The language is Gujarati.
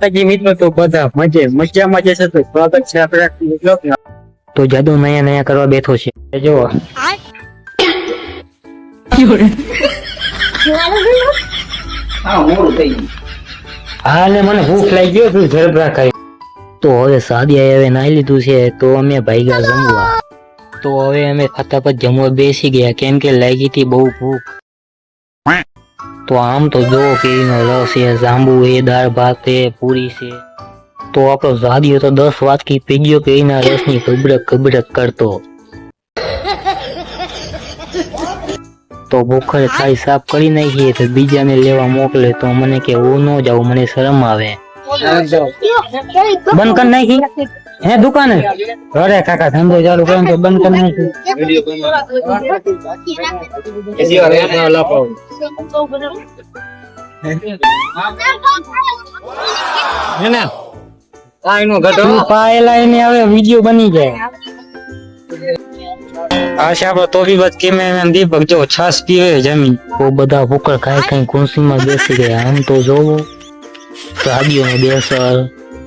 માતાજી મિત્રો તો બધા મજે મજામાં છે તો સ્વાગત છે આપણે. તો જાદુ નયા નયા કરવા બેઠો છે. એ જુઓ હા ને મને ભૂખ લાગી ગયો તું જરબરા ખાઈ. તો હવે સાદિયા હવે નાઈ લીધું છે તો અમે ભાઈગા જમવા. તો હવે અમે ફટાફટ જમવા બેસી ગયા કેમ કે લાગી હતી બહુ ભૂખ. તો આમ તો જો કેરીનો રસ છે જાંબુ છે દાળ ભાત છે પૂરી છે તો આપણો સાદિયો તો દસ વાટકી પી ગયો કેરીના રસની કબડક કબડક કરતો તો ભૂખડ થાળી સાફ કરી નાખીએ તો બીજાને લેવા મોકલે તો મને કે હું ન જાઉં મને શરમ આવે આ જો. બંધ કરી નાખી હે દુકાને અરે કાકા ધંધો ચાલુ કર્યો ને તો બંધ કરી નાખી એ જો રે ના લપાવ. હે ને? કાંઈ નો ઘટો તું પાયેલા હવે વીડિયો બની જાય. આ છે આપણો બસ કેમેરામેન દીપક જો છાસ પીવે જમી તો બધા ભૂકર ખાઈ ખાઈ ખુરશીમાં બેસી ગયા. આમ તો જોવો. સાદીઓ ને બેસર